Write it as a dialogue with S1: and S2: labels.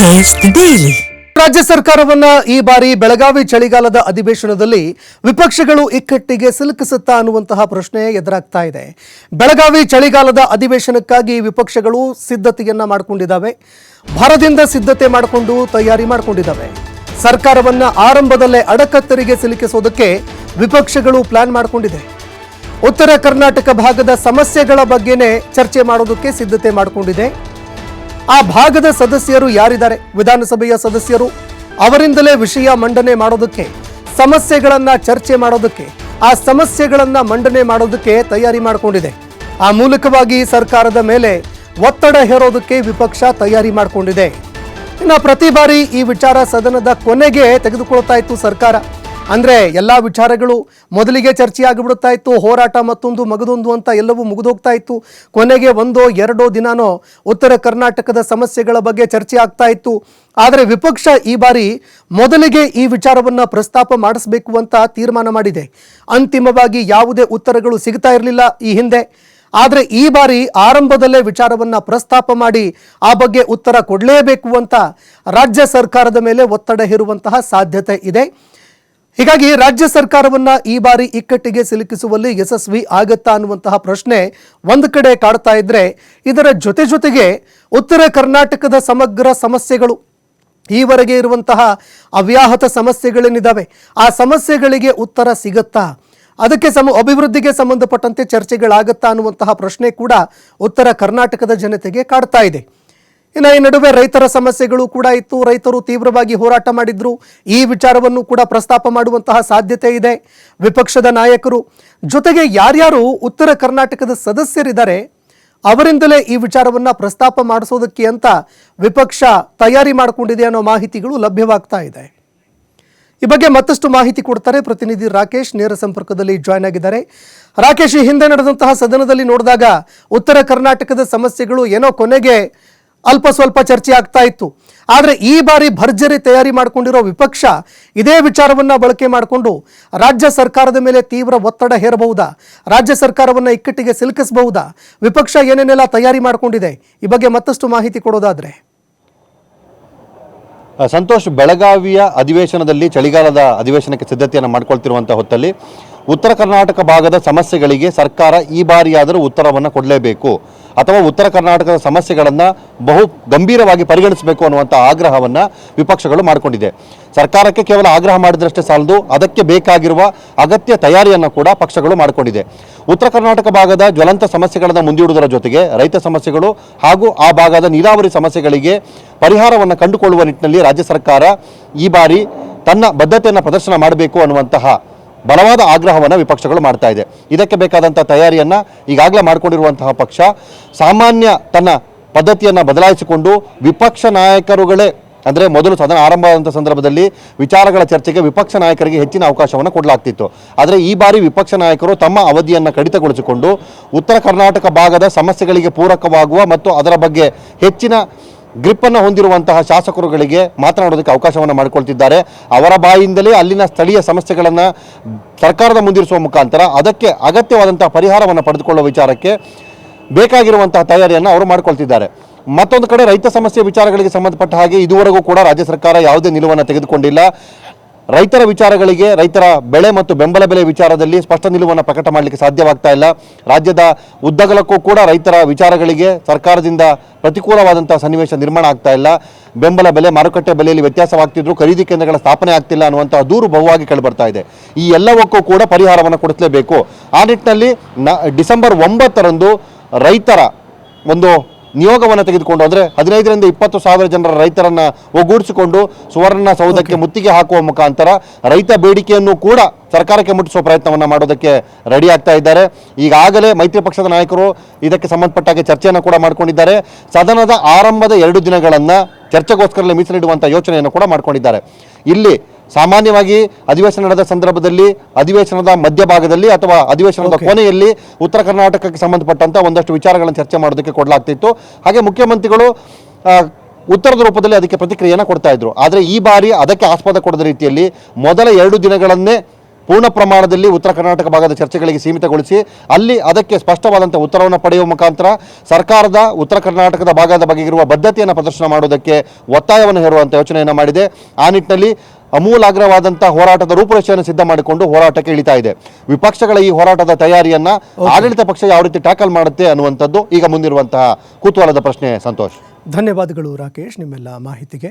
S1: Taste daily
S2: ರಾಜ್ಯ ಸರ್ಕಾರವನ್ನ ಈ ಬಾರಿ ಬೆಳಗಾವಿ ಚಳಿಗಾಲದ ಅಧಿವೇಶನದಲ್ಲಿ ವಿಪಕ್ಷಗಳು ಇಕ್ಕಟ್ಟಿಗೆ ಸಿಲುಕಿಸುತ್ತಾ ಅನ್ನುವಂತಹ ಪ್ರಶ್ನೆ ಎದುರಾಗ್ತಾ ಇದೆ. ಬೆಳಗಾವಿ ಚಳಿಗಾಲದ ಅಧಿವೇಶನಕ್ಕಾಗಿ ವಿಪಕ್ಷಗಳು ಸಿದ್ಧತೆಯನ್ನ ಮಾಡಿಕೊಂಡಿದ್ದಾವೆ. ಭರದಿಂದ ಸಿದ್ಧತೆ ಮಾಡಿಕೊಂಡು ತಯಾರಿ ಮಾಡಿಕೊಂಡಿದ್ದಾವೆ. ಸರ್ಕಾರವನ್ನ ಆರಂಭದಲ್ಲೇ ಅಡಕತ್ತರಿಗೆ ಸಿಲುಕಿಸೋದಕ್ಕೆ ವಿಪಕ್ಷಗಳು ಪ್ಲಾನ್ ಮಾಡಿಕೊಂಡಿದೆ. ಉತ್ತರ ಕರ್ನಾಟಕ ಭಾಗದ ಸಮಸ್ಯೆಗಳ ಬಗ್ಗೆನೇ ಚರ್ಚೆ ಮಾಡೋದಕ್ಕೆ ಸಿದ್ಧತೆ ಮಾಡಿಕೊಂಡಿದೆ. ಆ ಭಾಗದ ಸದಸ್ಯರು ಯಾರಿದ್ದಾರೆ? ವಿಧಾನಸಭೆಯ ಸದಸ್ಯರು? ಅವರಿಂದಲೇ ವಿಷಯ ಮಂಡನೆ ಮಾಡೋದಕ್ಕೆ, ಸಮಸ್ಯೆಗಳನ್ನ ಚರ್ಚೆ ಮಾಡೋದಕ್ಕೆ, ಆ ಸಮಸ್ಯೆಗಳನ್ನ ಮಂಡನೆ ಮಾಡೋದಕ್ಕೆ ತಯಾರಿ ಮಾಡಿಕೊಂಡಿದೆ. ಆ ಮೂಲಕವಾಗಿ ಸರ್ಕಾರದ ಮೇಲೆ ಒತ್ತಡ ಹೇರೋದಕ್ಕೆ ವಿಪಕ್ಷ ತಯಾರಿ ಮಾಡಿಕೊಂಡಿದೆ. ಇನ್ನು ಪ್ರತಿ ಬಾರಿ ಈ ವಿಚಾರ ಸದನದ ಕೊನೆಗೆ ತೆಗೆದುಕೊಳ್ತಾ ಇತ್ತು ಸರ್ಕಾರ. ಅಂದ್ರೆ ಎಲ್ಲಾ ವಿಚಾರಗಳು ಮೊದಲಿಗೆ ಚರ್ಚೆ ಆಗಿಬಿಡುತ್ತಾ ಇತ್ತು. ಹೋರಾಟ ಮತ್ತೊಂದು ಮಗದೊಂದು ಅಂತ ಎಲ್ಲವೂ ಮುಗಿದೋಗ್ತಾ ಇತ್ತು. ಕೊನೆಗೆ ಒಂದೋ ಎರಡೋ ದಿನಾನೋ ಉತ್ತರ ಕರ್ನಾಟಕದ ಸಮಸ್ಯೆಗಳ ಬಗ್ಗೆ ಚರ್ಚೆ ಆಗ್ತಾ ಇತ್ತು. ಆದರೆ ವಿಪಕ್ಷ ಈ ಬಾರಿ ಮೊದಲಿಗೆ ಈ ವಿಚಾರವನ್ನ ಪ್ರಸ್ತಾಪ ಮಾಡಿಸಬೇಕು ಅಂತ ತೀರ್ಮಾನ ಮಾಡಿದೆ. ಅಂತಿಮವಾಗಿ ಯಾವುದೇ ಉತ್ತರಗಳು ಸಿಗ್ತಾ ಇರಲಿಲ್ಲ ಈ ಹಿಂದೆ. ಆದರೆ ಈ ಬಾರಿ ಆರಂಭದಲ್ಲೇ ವಿಚಾರವನ್ನ ಪ್ರಸ್ತಾಪ ಮಾಡಿ ಆ ಬಗ್ಗೆ ಉತ್ತರ ಕೊಡಲೇಬೇಕು ಅಂತ ರಾಜ್ಯ ಸರ್ಕಾರದ ಮೇಲೆ ಒತ್ತಡ ಹೇರುವಂತಹ ಸಾಧ್ಯತೆ ಇದೆ. ಹೀಗಾಗಿ ರಾಜ್ಯ ಸರ್ಕಾರವನ್ನ ಈ ಬಾರಿ ಇಕ್ಕಟ್ಟಿಗೆ ಸಿಲುಕಿಸುವಲ್ಲಿ ಯಶಸ್ವಿ ಆಗತ್ತಾ ಅನ್ನುವಂತಹ ಪ್ರಶ್ನೆ ಒಂದು ಕಡೆ ಕಾಡ್ತಾ ಇದ್ರೆ ಇದರ ಜೊತೆ ಜೊತೆಗೆ ಉತ್ತರ ಕರ್ನಾಟಕದ ಸಮಗ್ರ ಸಮಸ್ಯೆಗಳು ಈವರೆಗೆ ಇರುವಂತಹ ಅವ್ಯಾಹತ ಸಮಸ್ಯೆಗಳೇನಿದ್ದಾವೆ ಆ ಸಮಸ್ಯೆಗಳಿಗೆ ಉತ್ತರ ಸಿಗತ್ತಾ? ಅದಕ್ಕೆ ಸಮ ಅಭಿವೃದ್ಧಿಗೆ ಸಂಬಂಧಪಟ್ಟಂತೆ ಚರ್ಚೆಗಳಾಗತ್ತಾ ಅನ್ನುವಂತಹ ಪ್ರಶ್ನೆ ಕೂಡ ಉತ್ತರ ಕರ್ನಾಟಕದ ಜನತೆಗೆ ಕಾಡ್ತಾ ಇದೆ. ಇನ್ನು ಈ ನಡುವೆ ರೈತರ ಸಮಸ್ಯೆಗಳು ಕೂಡ ಇತ್ತು. ರೈತರು ತೀವ್ರವಾಗಿ ಹೋರಾಟ ಮಾಡಿದ್ರು. ಈ ವಿಚಾರವನ್ನು ಕೂಡ ಪ್ರಸ್ತಾಪ ಮಾಡುವಂತಹ ಸಾಧ್ಯತೆ ಇದೆ. ವಿಪಕ್ಷದ ನಾಯಕರು, ಜೊತೆಗೆ ಯಾರ್ಯಾರು ಉತ್ತರ ಕರ್ನಾಟಕದ ಸದಸ್ಯರಿದ್ದಾರೆ, ಅವರಿಂದಲೇ ಈ ವಿಚಾರವನ್ನ ಪ್ರಸ್ತಾಪ ಮಾಡಿಸೋದಕ್ಕೆ ಅಂತ ವಿಪಕ್ಷ ತಯಾರಿ ಮಾಡಿಕೊಂಡಿದೆ ಅನ್ನೋ ಮಾಹಿತಿಗಳು ಲಭ್ಯವಾಗ್ತಾ ಇದೆ. ಈ ಬಗ್ಗೆ ಮತ್ತಷ್ಟು ಮಾಹಿತಿ ಕೊಡ್ತಾರೆ ಪ್ರತಿನಿಧಿ ರಾಕೇಶ್. ನೇರ ಸಂಪರ್ಕದಲ್ಲಿ ಜಾಯ್ನ್ ಆಗಿದ್ದಾರೆ. ರಾಕೇಶ್ ಹಿಂದೆ ನಡೆದಂತಹ ಸದನದಲ್ಲಿ ನೋಡಿದಾಗ ಉತ್ತರ ಕರ್ನಾಟಕದ ಸಮಸ್ಯೆಗಳು ಏನೋ ಕೊನೆಗೆ ಅಲ್ಪ ಸ್ವಲ್ಪ ಚರ್ಚೆ ಆಗ್ತಾ ಇತ್ತು. ಆದರೆ ಈ ಬಾರಿ ಭರ್ಜರಿ ತಯಾರಿ ಮಾಡಿಕೊಂಡಿರೋ ವಿಪಕ್ಷ ಇದೇ ವಿಚಾರವನ್ನ ಬಳಕೆ ಮಾಡಿಕೊಂಡು ರಾಜ್ಯ ಸರ್ಕಾರದ ಮೇಲೆ ತೀವ್ರ ಒತ್ತಡ ಹೇರಬಹುದಾ? ರಾಜ್ಯ ಸರ್ಕಾರವನ್ನ ಇಕ್ಕಟ್ಟಿಗೆ ಸಿಲುಕಿಸಬಹುದಾ? ವಿಪಕ್ಷ ಏನೇನೆಲ್ಲ ತಯಾರಿ ಮಾಡಿಕೊಂಡಿದೆ? ಈ ಬಗ್ಗೆ ಮತ್ತಷ್ಟು ಮಾಹಿತಿ ಕೊಡೋದಾದ್ರೆ.
S3: ಸಂತೋಷ್, ಬೆಳಗಾವಿಯ ಅಧಿವೇಶನದಲ್ಲಿ ಚಳಿಗಾಲದ ಅಧಿವೇಶನಕ್ಕೆ ಸಿದ್ಧತೆಯನ್ನು ಮಾಡ್ಕೊಳ್ತಿರುವಂಥ ಹೊತ್ತಲ್ಲಿ ಉತ್ತರ ಕರ್ನಾಟಕ ಭಾಗದ ಸಮಸ್ಯೆಗಳಿಗೆ ಸರ್ಕಾರ ಈ ಬಾರಿಯಾದರೂ ಉತ್ತರವನ್ನು ಕೊಡಲೇಬೇಕು ಅಥವಾ ಉತ್ತರ ಕರ್ನಾಟಕದ ಸಮಸ್ಯೆಗಳನ್ನು ಬಹು ಗಂಭೀರವಾಗಿ ಪರಿಗಣಿಸಬೇಕು ಅನ್ನುವಂಥ ಆಗ್ರಹವನ್ನು ವಿಪಕ್ಷಗಳು ಮಾಡಿಕೊಂಡಿದೆ. ಸರ್ಕಾರಕ್ಕೆ ಕೇವಲ ಆಗ್ರಹ ಮಾಡಿದ್ರಷ್ಟೇ ಸಾಲದು, ಅದಕ್ಕೆ ಬೇಕಾಗಿರುವ ಅಗತ್ಯ ತಯಾರಿಯನ್ನು ಕೂಡ ಪಕ್ಷಗಳು ಮಾಡಿಕೊಂಡಿದೆ. ಉತ್ತರ ಕರ್ನಾಟಕ ಭಾಗದ ಜ್ವಲಂತ ಸಮಸ್ಯೆಗಳನ್ನು ಮುಂದೂಡುವುದರ ಜೊತೆಗೆ ರೈತ ಸಮಸ್ಯೆಗಳು ಹಾಗೂ ಆ ಭಾಗದ ನೀರಾವರಿ ಸಮಸ್ಯೆಗಳಿಗೆ ಪರಿಹಾರವನ್ನು ಕಂಡುಕೊಳ್ಳುವ ನಿಟ್ಟಿನಲ್ಲಿ ರಾಜ್ಯ ಸರ್ಕಾರ ಈ ಬಾರಿ ತನ್ನ ಬದ್ಧತೆಯನ್ನು ಪ್ರದರ್ಶನ ಮಾಡಬೇಕು ಅನ್ನುವಂತಹ ಬಲವಾದ ಆಗ್ರಹವನ್ನು ವಿಪಕ್ಷಗಳು ಮಾಡ್ತಾ ಇದೆ. ಇದಕ್ಕೆ ಬೇಕಾದಂಥ ತಯಾರಿಯನ್ನು ಈಗಾಗಲೇ ಮಾಡಿಕೊಂಡಿರುವಂತಹ ಪಕ್ಷ ಸಾಮಾನ್ಯ ತನ್ನ ಪದ್ಧತಿಯನ್ನು ಬದಲಾಯಿಸಿಕೊಂಡು ವಿಪಕ್ಷ ನಾಯಕರುಗಳೇ ಅಂದರೆ ಮೊದಲು ಸದನ ಆರಂಭ ಆದಂಥ ಸಂದರ್ಭದಲ್ಲಿ ವಿಚಾರಗಳ ಚರ್ಚೆಗೆ ವಿಪಕ್ಷ ನಾಯಕರಿಗೆ ಹೆಚ್ಚಿನ ಅವಕಾಶವನ್ನು ಕೊಡಲಾಗ್ತಿತ್ತು. ಆದರೆ ಈ ಬಾರಿ ವಿಪಕ್ಷ ನಾಯಕರು ತಮ್ಮ ಅವಧಿಯನ್ನು ಕಡಿತಗೊಳಿಸಿಕೊಂಡು ಉತ್ತರ ಕರ್ನಾಟಕ ಭಾಗದ ಸಮಸ್ಯೆಗಳಿಗೆ ಪೂರಕವಾಗುವ ಮತ್ತು ಅದರ ಬಗ್ಗೆ ಹೆಚ್ಚಿನ ಗ್ರಿಪ್ಪನ್ನು ಹೊಂದಿರುವಂತಹ ಶಾಸಕರುಗಳಿಗೆ ಮಾತನಾಡೋದಕ್ಕೆ ಅವಕಾಶವನ್ನು ಮಾಡಿಕೊಳ್ತಿದ್ದಾರೆ. ಅವರ ಬಾಯಿಂದಲೇ ಅಲ್ಲಿನ ಸ್ಥಳೀಯ ಸಮಸ್ಯೆಗಳನ್ನು ಸರ್ಕಾರದ ಮುಂದಿರಿಸುವ ಮುಖಾಂತರ ಅದಕ್ಕೆ ಅಗತ್ಯವಾದಂತಹ ಪರಿಹಾರವನ್ನು ಪಡೆದುಕೊಳ್ಳುವ ವಿಚಾರಕ್ಕೆ ಬೇಕಾಗಿರುವಂತಹ ತಯಾರಿಯನ್ನು ಅವರು ಮಾಡಿಕೊಳ್ತಿದ್ದಾರೆ. ಮತ್ತೊಂದು ಕಡೆ ರೈತ ಸಮಸ್ಯೆ ವಿಚಾರಗಳಿಗೆ ಸಂಬಂಧಪಟ್ಟ ಹಾಗೆ ಇದುವರೆಗೂ ಕೂಡ ರಾಜ್ಯ ಸರ್ಕಾರ ಯಾವುದೇ ನಿಲುವನ್ನು ತೆಗೆದುಕೊಂಡಿಲ್ಲ. ರೈತರ ವಿಚಾರಗಳಿಗೆ, ರೈತರ ಬೆಳೆ ಮತ್ತು ಬೆಂಬಲ ಬೆಲೆ ವಿಚಾರದಲ್ಲಿ ಸ್ಪಷ್ಟ ನಿಲುವನ್ನು ಪ್ರಕಟ ಮಾಡಲಿಕ್ಕೆ ಸಾಧ್ಯವಾಗ್ತಾ ಇಲ್ಲ. ರಾಜ್ಯದ ಉದ್ದಗಲಕ್ಕೂ ಕೂಡ ರೈತರ ವಿಚಾರಗಳಿಗೆ ಸರ್ಕಾರದಿಂದ ಪ್ರತಿಕೂಲವಾದಂಥ ಸನ್ನಿವೇಶ ನಿರ್ಮಾಣ ಆಗ್ತಾ ಇಲ್ಲ. ಬೆಂಬಲ ಬೆಲೆ, ಮಾರುಕಟ್ಟೆ ಬೆಲೆಯಲ್ಲಿ ವ್ಯತ್ಯಾಸವಾಗ್ತಿದ್ರು, ಖರೀದಿ ಕೇಂದ್ರಗಳ ಸ್ಥಾಪನೆ ಆಗ್ತಿಲ್ಲ ಅನ್ನುವಂತಹ ದೂರು ಬಹುವಾಗಿ ಕೇಳಿಬರ್ತಾ ಇದೆ. ಈ ಎಲ್ಲವಕ್ಕೂ ಕೂಡ ಪರಿಹಾರವನ್ನು ಕೊಡಿಸಲೇಬೇಕು. ಆ ನಿಟ್ಟಿನಲ್ಲಿ ಡಿಸೆಂಬರ್ ಒಂಬತ್ತರಂದು ರೈತರ ಒಂದು ನಿಯೋಗವನ್ನು ತೆಗೆದುಕೊಂಡು ಅಂದರೆ ಹದಿನೈದರಿಂದ ಇಪ್ಪತ್ತು ಸಾವಿರ ಜನರ ರೈತರನ್ನ ಒಗ್ಗೂಡಿಸಿಕೊಂಡು ಸುವರ್ಣ ಸೌಧಕ್ಕೆ ಮುತ್ತಿಗೆ ಹಾಕುವ ಮುಖಾಂತರ ರೈತ ಬೇಡಿಕೆಯನ್ನು ಕೂಡ ಸರ್ಕಾರಕ್ಕೆ ಮುಟ್ಟಿಸುವ ಪ್ರಯತ್ನವನ್ನು ಮಾಡೋದಕ್ಕೆ ರೆಡಿ ಆಗ್ತಾ ಇದ್ದಾರೆ. ಈಗಾಗಲೇ ಮೈತ್ರಿ ಪಕ್ಷದ ನಾಯಕರು ಇದಕ್ಕೆ ಸಂಬಂಧಪಟ್ಟಾಗೆ ಚರ್ಚೆಯನ್ನು ಕೂಡ ಮಾಡಿಕೊಂಡಿದ್ದಾರೆ. ಸದನದ ಆರಂಭದ ಎರಡು ದಿನಗಳನ್ನು ಚರ್ಚೆಗೋಸ್ಕರಲೇ ಮೀಸಲಿಡುವಂಥ ಯೋಚನೆಯನ್ನು ಕೂಡ ಮಾಡಿಕೊಂಡಿದ್ದಾರೆ. ಇಲ್ಲಿ ಸಾಮಾನ್ಯವಾಗಿ ಅಧಿವೇಶನ ನಡೆದ ಸಂದರ್ಭದಲ್ಲಿ ಅಧಿವೇಶನದ ಮಧ್ಯಭಾಗದಲ್ಲಿ ಅಥವಾ ಅಧಿವೇಶನದ. ಕೊನೆಯಲ್ಲಿ ಉತ್ತರ ಕರ್ನಾಟಕಕ್ಕೆ ಸಂಬಂಧಪಟ್ಟಂತ ಒಂದಷ್ಟು ವಿಚಾರಗಳನ್ನು ಚರ್ಚೆ ಮಾಡೋದಕ್ಕೆ ಕೊಡಲಾಗ್ತಿತ್ತು. ಹಾಗೆ ಮುಖ್ಯಮಂತ್ರಿಗಳು ಉತ್ತರದ ರೂಪದಲ್ಲಿ ಅದಕ್ಕೆ ಪ್ರತಿಕ್ರಿಯೆಯನ್ನು ಕೊಡ್ತಾ ಇದ್ರು. ಆದರೆ ಈ ಬಾರಿ ಅದಕ್ಕೆ ಆಸ್ಪದ ಕೊಡದ ರೀತಿಯಲ್ಲಿ ಮೊದಲ ಎರಡು ದಿನಗಳನ್ನೇ ಪೂರ್ಣ ಪ್ರಮಾಣದಲ್ಲಿ ಉತ್ತರ ಕರ್ನಾಟಕ ಭಾಗದ ಚರ್ಚೆಗಳಿಗೆ ಸೀಮಿತಗೊಳಿಸಿ ಅಲ್ಲಿ ಅದಕ್ಕೆ ಸ್ಪಷ್ಟವಾದಂಥ ಉತ್ತರವನ್ನು ಪಡೆಯುವ ಮುಖಾಂತರ ಸರ್ಕಾರದ ಉತ್ತರ ಕರ್ನಾಟಕದ ಭಾಗದ ಬಗ್ಗೆ ಇರುವ ಬದ್ಧತೆಯನ್ನು ಪ್ರದರ್ಶನ ಮಾಡುವುದಕ್ಕೆ ಒತ್ತಾಯವನ್ನು ಹೇರುವಂಥ ಯೋಚನೆಯನ್ನು ಮಾಡಿದೆ. ಆ ನಿಟ್ಟಿನಲ್ಲಿ ಅಮೂಲಾಗ್ರವಾದಂಥ ಹೋರಾಟದ ರೂಪುರೇಷೆಯನ್ನು ಸಿದ್ಧ ಮಾಡಿಕೊಂಡು ಹೋರಾಟಕ್ಕೆ ಇಳಿತಾ ಇದೆ. ವಿಪಕ್ಷಗಳ ಈ ಹೋರಾಟದ ತಯಾರಿಯನ್ನ ಆಡಳಿತ ಪಕ್ಷ ಯಾವ ರೀತಿ ಟ್ಯಾಕಲ್ ಮಾಡುತ್ತೆ ಅನ್ನುವಂಥದ್ದು ಈಗ ಮುಂದಿರುವಂತಹ ಕುತೂಹಲದ ಪ್ರಶ್ನೆ ಸಂತೋಷ್.
S2: ಧನ್ಯವಾದಗಳು ರಾಕೇಶ್ ನಿಮ್ಮೆಲ್ಲ ಮಾಹಿತಿಗೆ.